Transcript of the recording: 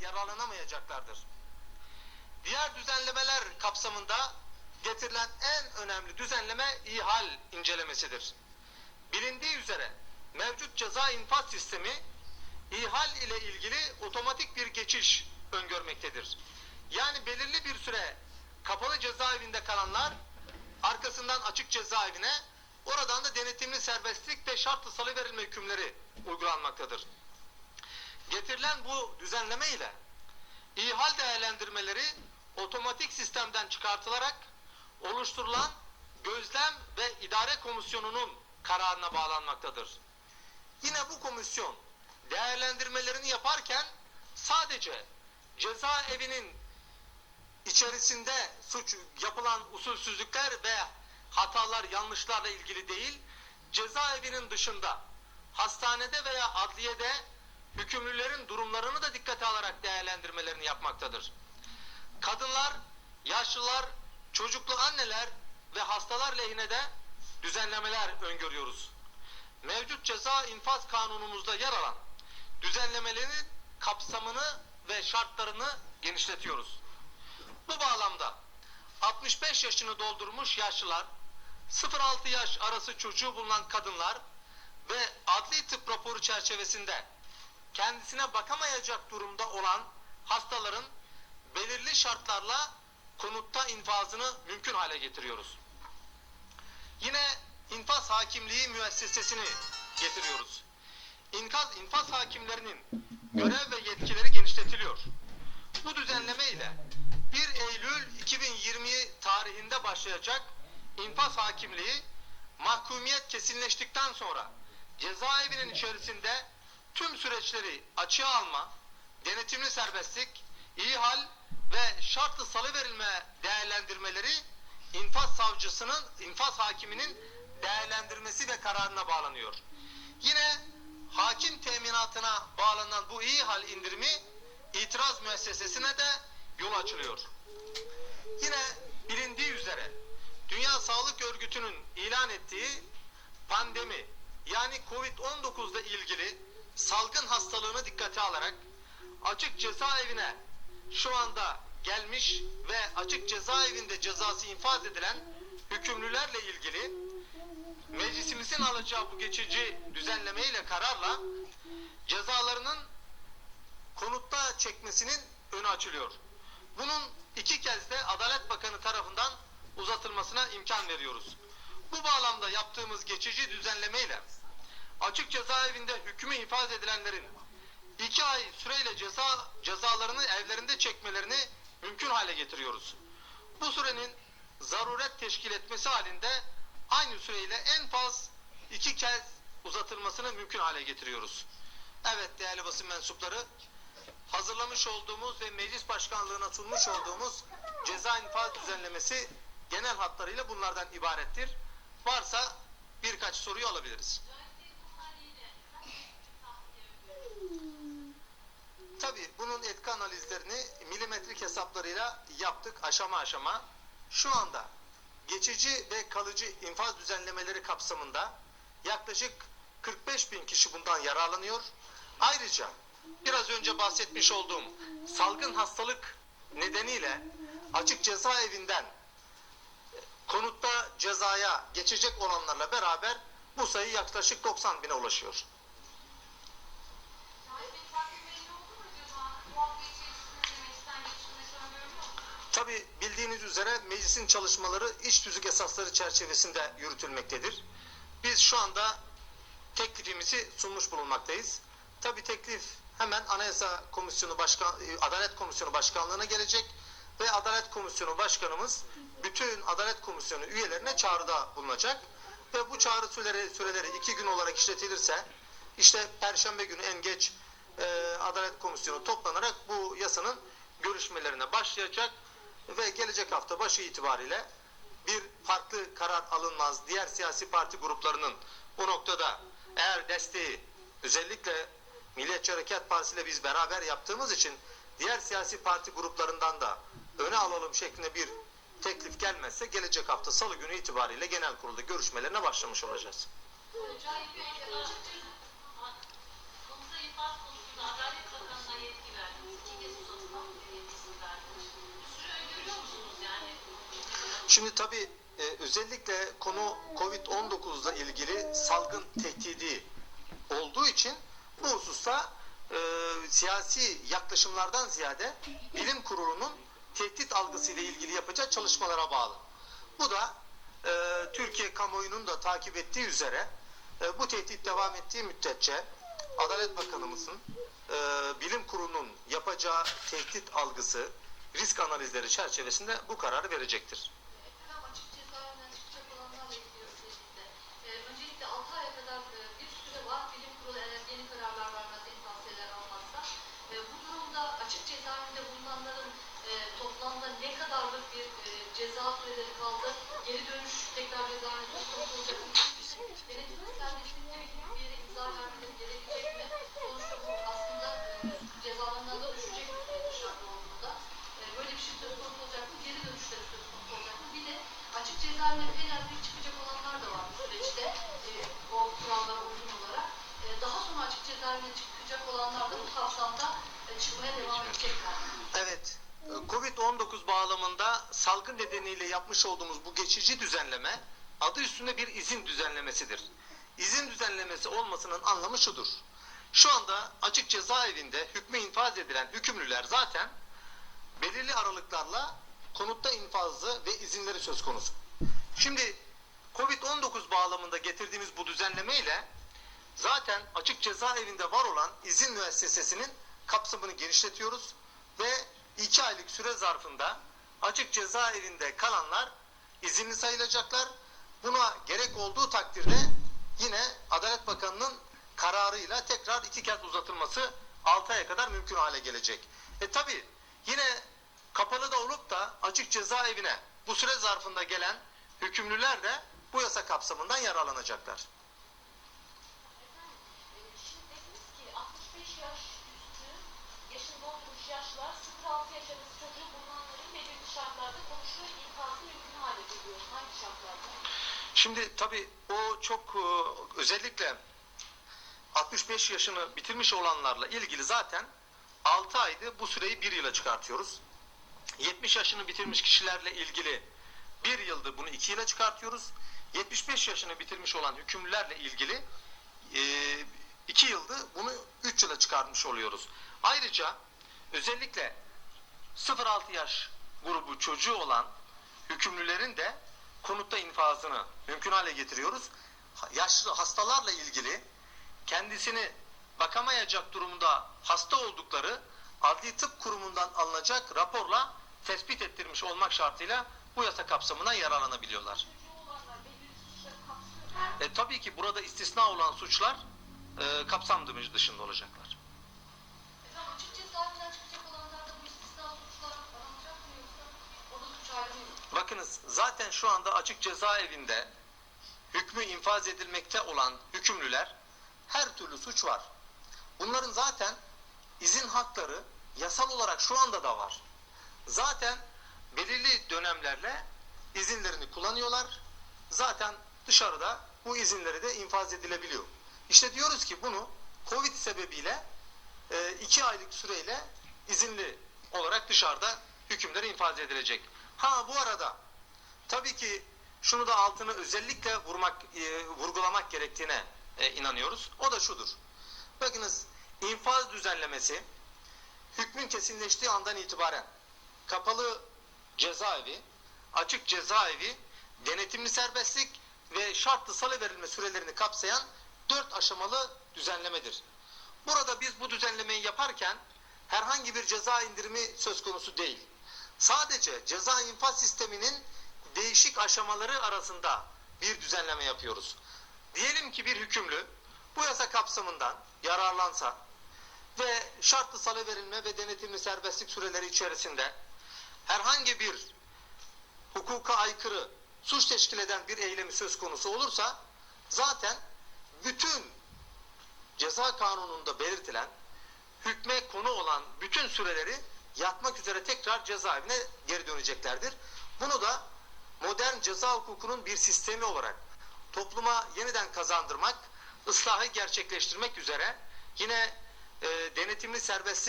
yararlanamayacaklardır. Diğer düzenlemeler kapsamında getirilen en önemli düzenleme ihal incelemesidir. Bilindiği üzere mevcut ceza infaz sistemi ihal ile ilgili otomatik bir geçiş öngörmektedir. Yani belirli bir süre kapalı cezaevinde kalanlar arkasından açık cezaevine oradan da denetimli serbestlik ve şartlı salıverilme hükümleri uygulanmaktadır. Getirilen bu düzenleme ile ihal değerlendirmeleri otomatik sistemden çıkartılarak oluşturulan gözlem ve idare komisyonunun kararına bağlanmaktadır. Yine bu komisyon değerlendirmelerini yaparken sadece cezaevinin içerisinde suç yapılan usulsüzlükler ve hatalar, yanlışlarla ilgili değil, cezaevinin dışında hastanede veya adliyede hükümlülerin durumlarını da dikkate alarak değerlendirmelerini yapmaktadır. Kadınlar, yaşlılar, çocuklu anneler ve hastalar lehine de düzenlemeler öngörüyoruz. Mevcut ceza infaz kanunumuzda yer alan düzenlemelerin kapsamını ve şartlarını genişletiyoruz. Bu bağlamda 65 yaşını doldurmuş yaşlılar, 0-6 yaş arası çocuğu bulunan kadınlar ve adli tıp raporu çerçevesinde kendisine bakamayacak durumda olan hastaların belirli şartlarla konutta infazını mümkün hale getiriyoruz. Yine infaz hakimliği müessesesini getiriyoruz. İnkaz, infaz hakimlerinin görev ve yetkileri genişletiliyor. Bu düzenleme ile 1 Eylül 2020 tarihinde başlayacak infaz hakimliği mahkumiyet kesinleştikten sonra cezaevinin içerisinde tüm süreçleri açığa alma, denetimli serbestlik, ihal ve şartlı salıverilme değerlendirmeleri infaz savcısının, infaz hakiminin değerlendirmesi ve kararına bağlanıyor. Yine hakim teminatına bağlanan bu ihal indirimi itiraz müessesesine de yol açılıyor. Yine bilindiği üzere Dünya Sağlık Örgütü'nün ilan ettiği pandemi yani Covid-19 ile ilgili salgın hastalığını dikkate alarak açık cezaevine şu anda gelmiş ve açık cezaevinde cezası infaz edilen hükümlülerle ilgili meclisimizin alacağı bu geçici düzenleme ile kararla cezalarının konutta çekmesinin önü açılıyor. Bunun iki kez de Adalet Bakanı tarafından uzatılmasına imkan veriyoruz. Bu bağlamda yaptığımız geçici düzenlemeyle açık cezaevinde hükmü infaz edilenlerin iki ay süreyle ceza cezalarını evlerinde çekmelerini mümkün hale getiriyoruz. Bu sürenin zaruret teşkil etmesi halinde aynı süreyle en faz iki kez uzatılmasını mümkün hale getiriyoruz. Evet değerli basın mensupları hazırlamış olduğumuz ve meclis başkanlığına sunmuş olduğumuz ceza infaz düzenlemesi genel hatlarıyla bunlardan ibarettir. Varsa birkaç soruyu alabiliriz. Tabii etki analizlerini milimetrik hesaplarıyla yaptık aşama aşama. Şu anda geçici ve kalıcı infaz düzenlemeleri kapsamında yaklaşık 45 bin kişi bundan yararlanıyor. Ayrıca biraz önce bahsetmiş olduğum salgın hastalık nedeniyle açık cezaevinden konutta cezaya geçecek olanlarla beraber bu sayı yaklaşık 90 bine ulaşıyor. Tabi bildiğiniz üzere meclisin çalışmaları iç tüzük esasları çerçevesinde yürütülmektedir. Biz şu anda teklifimizi sunmuş bulunmaktayız. Tabi teklif hemen Anayasa Komisyonu Başkan Adalet Komisyonu Başkanlığına gelecek ve Adalet Komisyonu Başkanımız bütün Adalet Komisyonu üyelerine çağrıda bulunacak ve bu çağrı süreleri, süreleri iki gün olarak işletilirse işte Perşembe günü en geç e, Adalet Komisyonu toplanarak bu yasanın görüşmelerine başlayacak ve gelecek hafta başı itibariyle bir farklı karar alınmaz. Diğer siyasi parti gruplarının bu noktada eğer desteği özellikle Milliyetçi Hareket Partisi ile biz beraber yaptığımız için diğer siyasi parti gruplarından da öne alalım şeklinde bir teklif gelmezse gelecek hafta salı günü itibariyle genel kurulda görüşmelerine başlamış olacağız. Şimdi tabii e, özellikle konu Covid-19 ile ilgili salgın tehdidi olduğu için bu hususta e, siyasi yaklaşımlardan ziyade bilim kurulunun tehdit algısıyla ilgili yapacağı çalışmalara bağlı. Bu da e, Türkiye kamuoyunun da takip ettiği üzere e, bu tehdit devam ettiği müddetçe Adalet Bakanımızın e, bilim kurulunun yapacağı tehdit algısı, risk analizleri çerçevesinde bu kararı verecektir. Evet. e, Covid-19 bağlamında salgın nedeniyle yapmış olduğumuz bu geçici düzenleme adı üstünde bir izin düzenlemesidir. İzin düzenlemesi olmasının anlamı şudur. Şu anda açık cezaevinde hükmü infaz edilen hükümlüler zaten belirli aralıklarla konutta infazı ve izinleri söz konusu. Şimdi Covid-19 bağlamında getirdiğimiz bu düzenleme ile zaten açık cezaevinde var olan izin müessesesinin kapsamını genişletiyoruz ve iki aylık süre zarfında açık cezaevinde kalanlar izinli sayılacaklar. Buna gerek olduğu takdirde yine Adalet Bakanı'nın kararıyla tekrar iki kez uzatılması 6 aya kadar mümkün hale gelecek. E tabi yine kapalı da olup da açık cezaevine bu süre zarfında gelen hükümlüler de bu yasa kapsamından yararlanacaklar. Efendim, e, şimdi dediniz ki 65 yaş üstü yaşın doldurmuş yaşlar 0-6 yaş arası çocuğu bulunanların belirli şartlarda konuşma infazı mümkün hale geliyor. Hangi şartlarda? Şimdi tabii o çok e, özellikle 65 yaşını bitirmiş olanlarla ilgili zaten 6 aydı bu süreyi 1 yıla çıkartıyoruz. 70 yaşını bitirmiş kişilerle ilgili 1 yıldı bunu 2 yıla çıkartıyoruz. 75 yaşını bitirmiş olan hükümlülerle ilgili 2 yıldı bunu 3 yıla çıkartmış oluyoruz. Ayrıca özellikle 0-6 yaş grubu çocuğu olan hükümlülerin de konutta infazını mümkün hale getiriyoruz. Yaşlı hastalarla ilgili kendisini bakamayacak durumda hasta oldukları adli tıp kurumundan alınacak raporla tespit ettirmiş olmak şartıyla bu yasa kapsamından yararlanabiliyorlar. E, tabii ki burada istisna olan suçlar e, kapsam dışında olacaklar. Bakınız zaten şu anda açık cezaevinde hükmü infaz edilmekte olan hükümlüler her türlü suç var. Bunların zaten izin hakları yasal olarak şu anda da var. Zaten belirli dönemlerle izinlerini kullanıyorlar. Zaten dışarıda bu izinleri de infaz edilebiliyor. İşte diyoruz ki bunu Covid sebebiyle e, iki aylık süreyle izinli olarak dışarıda hükümler infaz edilecek. Ha bu arada tabii ki şunu da altını özellikle vurmak, e, vurgulamak gerektiğine e, inanıyoruz. O da şudur. Bakınız infaz düzenlemesi hükmün kesinleştiği andan itibaren kapalı cezaevi, açık cezaevi, denetimli serbestlik ve şartlı salıverilme sürelerini kapsayan dört aşamalı düzenlemedir. Burada biz bu düzenlemeyi yaparken herhangi bir ceza indirimi söz konusu değil. Sadece ceza infaz sisteminin değişik aşamaları arasında bir düzenleme yapıyoruz. Diyelim ki bir hükümlü bu yasa kapsamından yararlansa ve şartlı salıverilme ve denetimli serbestlik süreleri içerisinde herhangi bir hukuka aykırı suç teşkil eden bir eylemi söz konusu olursa zaten bütün ceza kanununda belirtilen hükme konu olan bütün süreleri yatmak üzere tekrar cezaevine geri döneceklerdir. Bunu da modern ceza hukukunun bir sistemi olarak topluma yeniden kazandırmak, ıslahı gerçekleştirmek üzere yine e, denetimli serbestlik